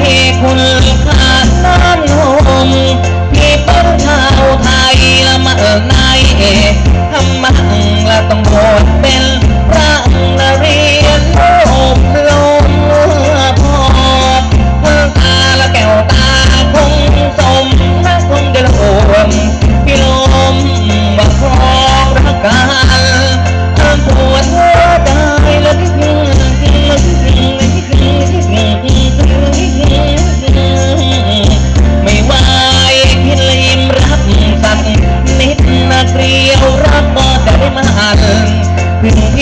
ให้คุณค่าน้ำนม Island. We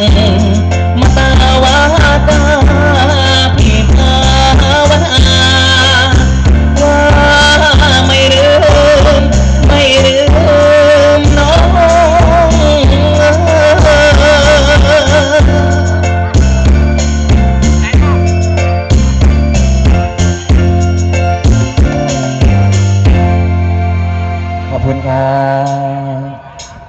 mm-hmm.